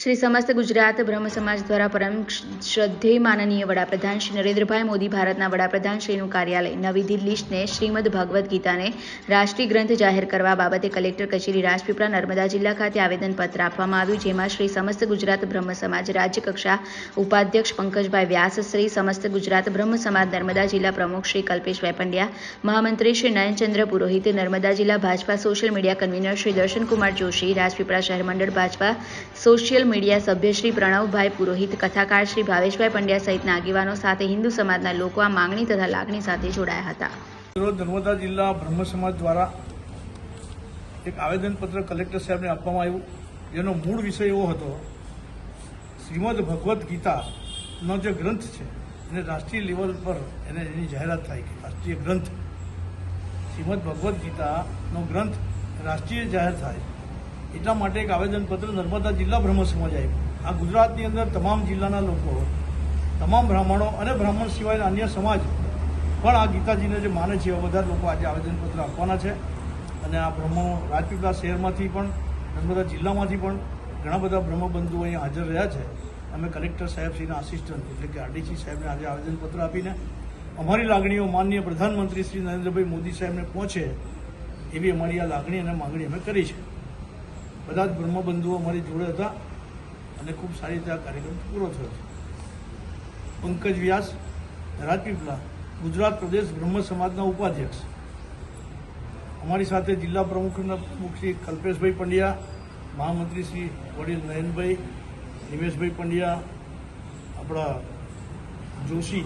શ્રી સમસ્ત ગુજરાત બ્રહ્મ સમાજ દ્વારા પરમ શ્રદ્ધેય માનનીય વડાપ્રધાન શ્રી નરેન્દ્રભાઈ મોદી ભારતના વડાપ્રધાન શ્રીનું કાર્યાલય. નવી દિલ્હીને શ્રીમદ ભગવદ્ ગીતાને રાષ્ટ્રીય ગ્રંથ જાહેર કરવા બાબતે કલેક્ટર કચેરી રાજપીપળા નર્મદા જિલ્લા ખાતે આવેદનપત્ર આપવામાં આવ્યું, જેમાં શ્રી સમસ્ત ગુજરાત બ્રહ્મ સમાજ રાજ્ય કક્ષા ઉપાધ્યક્ષ પંકજભાઈ વ્યાસ, શ્રી સમસ્ત ગુજરાત બ્રહ્મ સમાજ નર્મદા જિલ્લા પ્રમુખ શ્રી કલ્પેશ પંડ્યા મહામંત્રી શ્રી નયનચંદ્ર પુરોહિત, નર્મદા જિલ્લા Bhajpa social media convener Shri Darshankumar Joshi, Rajpipla શહેર મંડળ ભાજપા સોશિયલ મીડિયા સભ્ય શ્રી પ્રણવભાઈ પુરોહિત, કથાકાર શ્રી ભાવેશભાઈ પંડ્યા સહિતના આગેવાનો સાથે હિન્દુ સમાજના લોકો આ માંગણી તથા લાગણી સાથે જોડાયા હતા. નર્મદા જિલ્લા બ્રહ્મ સમાજ દ્વારા એક આવેદનપત્ર કલેક્ટર સાહેબને આપવામાં આવ્યું. જેનો મૂળ વિષય એવો હતો, શ્રીમદ ભગવદ્ ગીતાનો જે ગ્રંથ છે, એને રાષ્ટ્રીય લેવલ પર એને એની જાહેરાત થાય કે રાષ્ટ્રીય ગ્રંથ. શ્રીમદ ભગવદ્ ગીતાનો ગ્રંથ રાષ્ટ્રીય જાહેર થાય. એટલા માટે એક આવેદનપત્ર નર્મદા જિલ્લા બ્રહ્મ સમાજ આપ્યું. આ ગુજરાતની અંદર તમામ જિલ્લાના લોકો, તમામ બ્રાહ્મણો અને બ્રાહ્મણ સિવાયના અન્ય સમાજ પણ આ ગીતાજીને જે માને છે એવા બધા લોકો આજે આવેદનપત્ર આપવાના છે. અને આ બ્રહ્મો રાજપીપળા શહેરમાંથી પણ, નર્મદા જિલ્લામાંથી પણ ઘણા બધા બ્રહ્મબંધુઓ અહીંયા હાજર રહ્યા છે. અમે કલેક્ટર સાહેબશ્રીના આસિસ્ટન્ટ એટલે કે આરડીસી સાહેબને આજે આવેદનપત્ર આપીને અમારી લાગણીઓ માનનીય પ્રધાનમંત્રી શ્રી નરેન્દ્રભાઈ મોદી સાહેબને પહોંચે એવી અમારી આ લાગણી અને માગણી અમે કરી છે. બધા જ બ્રહ્મબંધુઓ અમારી જોડે હતા અને ખૂબ સારી રીતે આ કાર્યક્રમ પૂરો થયો છે. પંકજ વ્યાસ રાજપીપલા ગુજરાત પ્રદેશ બ્રહ્મ સમાજના ઉપાધ્યક્ષ. અમારી સાથે જિલ્લા પ્રમુખના પ્રમુખ શ્રી કલ્પેશભાઈ પંડ્યા, મહામંત્રી શ્રી વડીલ નયનભાઈ નિમેશભાઈ પંડ્યા, આપણા જોશી,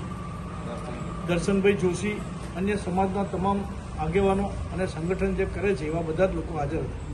દર્શનભાઈ જોશી, અન્ય સમાજના તમામ આગેવાનો અને સંગઠન જે કરે છે એવા બધા જ લોકો હાજર હતા.